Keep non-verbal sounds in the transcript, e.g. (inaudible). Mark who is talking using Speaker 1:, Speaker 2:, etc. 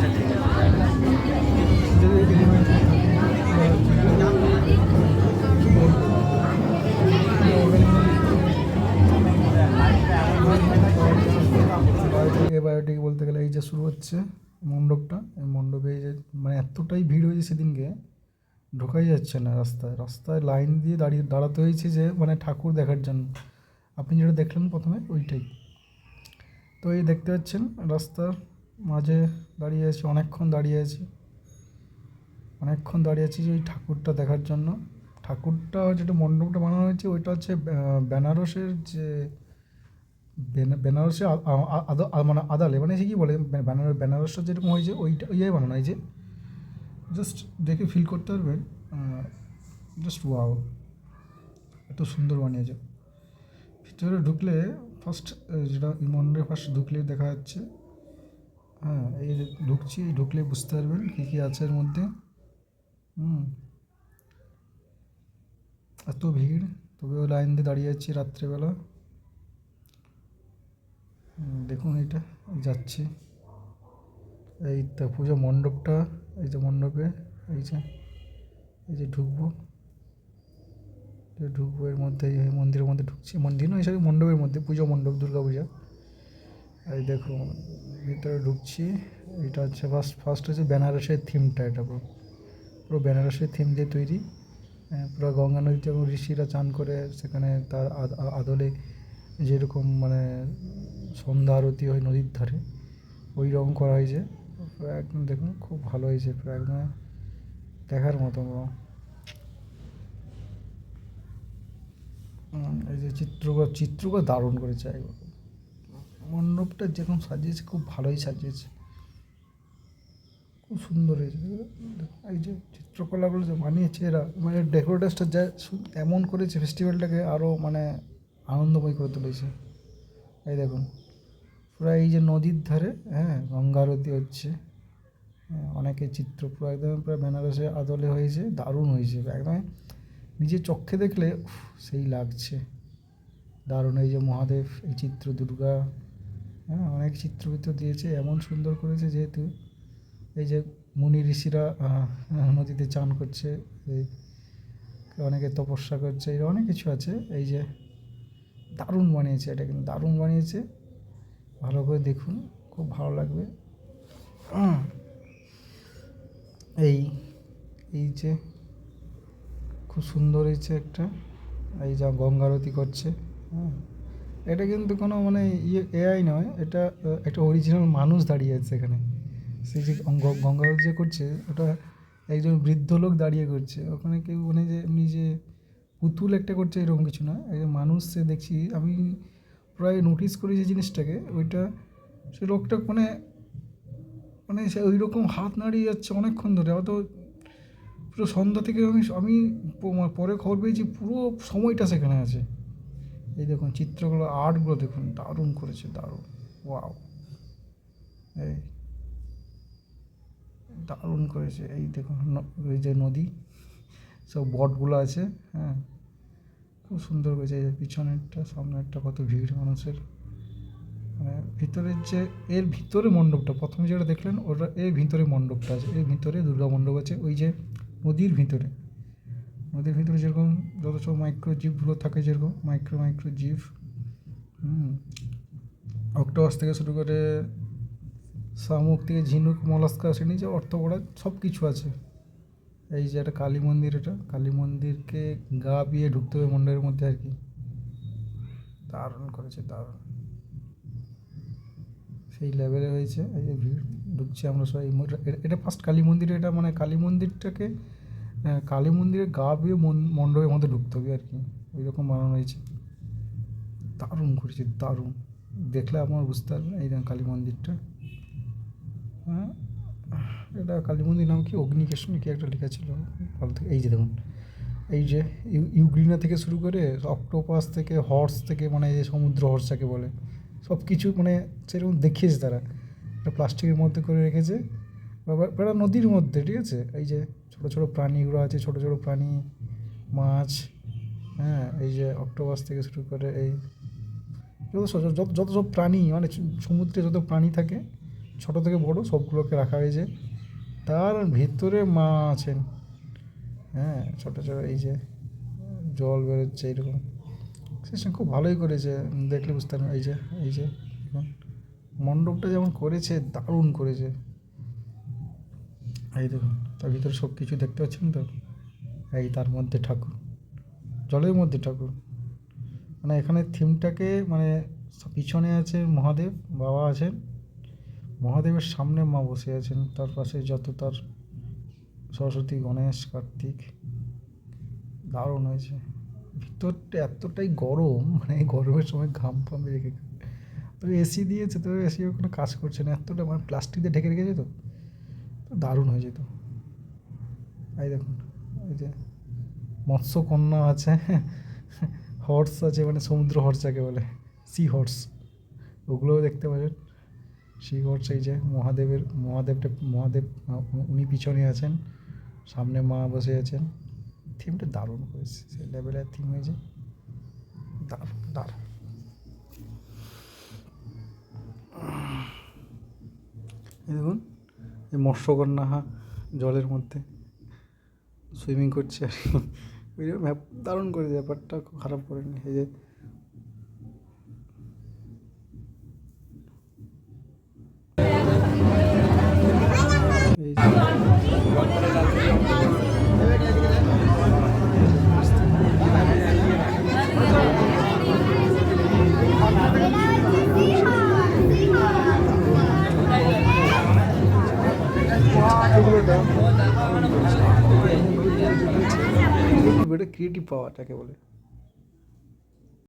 Speaker 1: আচ্ছা
Speaker 2: বলতে গেলে এই যে শুরু হচ্ছে মণ্ডপটা মণ্ডপে যে মানে এতটাই ভিড় হয়েছে সেদিনকে, ঢোকাই যাচ্ছে না রাস্তায়। রাস্তায় লাইন দিয়ে দাঁড়িয়ে দাঁড়াতে হয়েছে যে মানে ঠাকুর দেখার জন্য। আপনি যেটা দেখলেন প্রথমে, ওইটাই। তো এই দেখতে পাচ্ছেন রাস্তার মাঝে দাঁড়িয়ে আছি, অনেকক্ষণ দাঁড়িয়ে আছি। অনেকক্ষণ দাঁড়িয়ে আছি যে ওই ঠাকুরটা দেখার জন্য। ঠাকুরটা যেটা মণ্ডপটা বানানো হয়েছে, ওইটা হচ্ছে বেনারসের যে, বেনা- বেনারসে মানে আদালে মানে সে কী বলে? বেনারস বেনারসটা যেরকম হয়েছে ওইটা ওইটাই বানানো হয়েছে। জাস্ট দেখে ফিল করতে পারবেন জাস্ট ওয়াও। এত সুন্দর বানিয়েছে। ভিতরে ঢুকলে ফার্স্ট যেটা মন্দিরে ফার্স্ট ঢুকলে দেখা যাচ্ছে হ্যাঁ এই ঢুকছি, ঢুকলে বুঝতে পারবেন কী কী আছে এর মধ্যে। হুম। এত ভিড় তবে তবেও লাইন দিয়ে দাঁড়িয়ে আছি রাত্রেবেলা। দেখুন এটা যাচ্ছি। এই পুজো মণ্ডপটা, এই যে মণ্ডপে, এই যে এই যে ঢুকবো। ঢুকবো এর মধ্যে, এই মন্দিরের মধ্যে ঢুকছি। মন্দির নয়, সরি, মণ্ডপের মধ্যে, পুজো মণ্ডপ দুর্গা পূজা এই দেখুন ভিতরে ঢুকছি। এটা হচ্ছে ফার্স্ট ফার্স্ট হচ্ছে বেনারসের থিমটা এটা পুরো। পুরো বেনারসের থিম দিয়ে তৈরি। আহ, পুরো গঙ্গা নদীতে এবং ঋষিরা চান করে সেখানে তার আদ- আদলে যেরকম মানে সন্ধ্যা আরতি হয় নদীর ধারে ওই রকম করা হয়েছে। একদম দেখুন খুব ভালো হয়েছে পুরো একদম দেখার মতো। এই যে চিত্রকর চিত্রকর দারুণ করেছে একবার মণ্ডপটা যেরকম সাজিয়েছে খুব ভালোই সাজিয়েছে। খুব সুন্দর হয়েছে। এই যে চিত্রকলাগুলো যে বানিয়েছে এরা মানে ডেকোরেটার্সটা যা এমন করেছে ফেস্টিভ্যালটাকে আরও মানে আনন্দময় করে তুলেছে। এই দেখুন পুরো এই যে নদীর ধারে হ্যাঁ গঙ্গা আরতি হচ্ছে। হ্যাঁ, অনেকে চিত্র পুরো একদম পুরো বেনারসে আদলে হয়েছে দারুণ হয়েছে একদম নিজের চক্ষে দেখলে সেই লাগছে। দারুণ এই যে মহাদেব এই চিত্র দুর্গা হ্যাঁ অনেক চিত্র ভিতর দিয়েছে, এমন সুন্দর করেছে যেহেতু এই যে মুনি ঋষিরা নদীতে চান করছে, এই অনেকে তপস্যা করছে অনেক কিছু আছে, এই যে দারুণ বানিয়েছে এটা কিন্তু, দারুণ বানিয়েছে, ভালো করে দেখুন, খুব ভালো লাগবে। (clears throat) এই এই যে খুব সুন্দর হয়েছে একটা, এই যা গঙ্গারতি করছে হ্যাঁ এটা কিন্তু কোনো মানে ইয়ে এআই নয়, এটা, একটা অরিজিনাল মানুষ দাঁড়িয়ে আছে এখানে। সেই যে গঙ্গা যে করছে, ওটা একজন বৃদ্ধ লোক দাঁড়িয়ে করছে। ওখানে কেউ মানে যে এমনি যে পুতুল একটা করছে, এরকম কিছু না। যে মানুষ সে দেখছি, আমি প্রায় নোটিস করেছি জিনিসটাকে, ওইটা সে লোকটা মানে মানে সে ওই রকম হাত নাড়িয়ে যাচ্ছে অনেকক্ষণ ধরে। অত পুরো সন্ধ্যা থেকে আমি আমি পরে খবর পেয়েছি, পুরো সময়টা সেখানে আছে। এই দেখুন, চিত্রগুলো, আর্টগুলো দেখুন, দারুণ করেছে, দারুণ। ওয়াও। এই দারুণ করেছে। এই দেখুন এই যে নদী, সব বটগুলো আছে হ্যাঁ। খুব সুন্দর করেছে, এই পিছনেরটা, সামনেরটা কত ভিড় মানুষের। মানে ভিতরের যে, এর ভিতরে মণ্ডপটা, প্রথমে যেটা দেখলেন, ওটা, এর ভিতরে মণ্ডপটা আছে, এর ভিতরে দুর্গা মণ্ডপ আছে, ওই যে নদীর ভিতরে। নদীর ভিতরে যেরকম যত সব মাইক্রো জীবগুলো থাকে যেরকম মাইক্রো মাইক্রো জীব হুম অক্টোপাস থেকে শুরু করে শামুক থেকে ঝিনুক মলাস্কা শ্রেণি যে অর্থ অর্থপড়া সব কিছু আছে। এই যে একটা কালী মন্দির এটা, কালী মন্দিরকে গা বিয়ে ঢুকতে হবে মন্দিরের মধ্যে আর কি। দারুণ করেছে, দারুণ। সেই লেভেলে হয়েছে, এই যে ভিড়, ঢুকছি আমরা সবাই। এটা ফার্স্ট কালী মন্দির, এটা মানে কালী মন্দিরটাকে আহ, কালী মন্দিরে গা বিয়ে মণ্ডপের মধ্যে ঢুকতে হবে আর কি। ওই রকম বানানো হয়েছে। দারুণ করেছে দারুণ। দেখলে আপনারা বুঝতে পারবেন এই কালী মন্দিরটা। হ্যাঁ এটা কালী মন্দির নাম কি? অগ্নিকেশনী কি একটা লেখা ছিল? ভালো থেকে এই যে দেখুন। এই যে ইউ- ইউগ্রিনা থেকে শুরু করে অক্টোপাস থেকে হর্স থেকে মানে এই যে সমুদ্র হর্স যাকে বলে সব কিছু মানে সেরকম দেখিয়েছে তারা। একটা প্লাস্টিকের মধ্যে করে রেখেছে। বা নদীর মধ্যে ঠিক আছে? এই যে ছোটো ছোটো প্রাণীগুলো আছে, ছোটো ছোটো প্রাণী, মাছ হ্যাঁ এই যে অক্টোপাস থেকে শুরু করে এই যত যত যত সব প্রাণী মানে সমুদ্রে যত প্রাণী থাকে, ছোট থেকে বড় সবগুলোকে রাখা হয়েছে। তার ভিতরে মা আছেন। হ্যাঁ ছোটো ছোটো এই যে জল বেরোচ্ছে এইরকম সিস্টেম খুব ভালোই করেছে, দেখলে বুঝতে পারবেন, এই যে এই যে। মণ্ডপটা যেমন করেছে, দারুণ করেছে। এই দেখুন, তার ভিতরে সব কিছু দেখতে পাচ্ছেন তো? এই তার মধ্যে ঠাকুর, জলের মধ্যে ঠাকুর। মানে এখানে থিমটাকে মানে পিছনে আছে মহাদেব, বাবা আছেন। মহাদেবের সামনে মা বসে আছেন, তার পাশে যত তার সরস্বতী, গণেশ, কার্তিক, দারুণ হয়েছে। ভিতরটা এতটাই গরম মানে গরমের সময় ঘাম ফাম রেখে তো এসি দিয়েছে তো এসি কোনো কাজ করছে না। এতটা মানে প্লাস্টিক দিয়ে ঢেকে রেখেছে তো? দারুণ হয়ে যেত। এই দেখুন, এই যে মৎস্যকন্যা আছে হর্স আছে মানে সমুদ্র হর্স যাকে বলে সি হর্স ওগুলোও দেখতে পাবেন। সি হর্স এই যে মহাদেবের, মহাদেবটা, মহাদেব, উনি পিছনে আছেন, সামনে মা বসে আছেন। থিমটা দারুণ করেছে সেই লেভেলের থিম হয়েছে। দারুণ দারুণ। দেখুন মৎস্যকন্যা জলের মধ্যে সুইমিং করছে আর কি। দারুণ করে ব্যাপারটা, খুব খারাপ করেনি এই যে এটা পাওয়া যাকে বলে।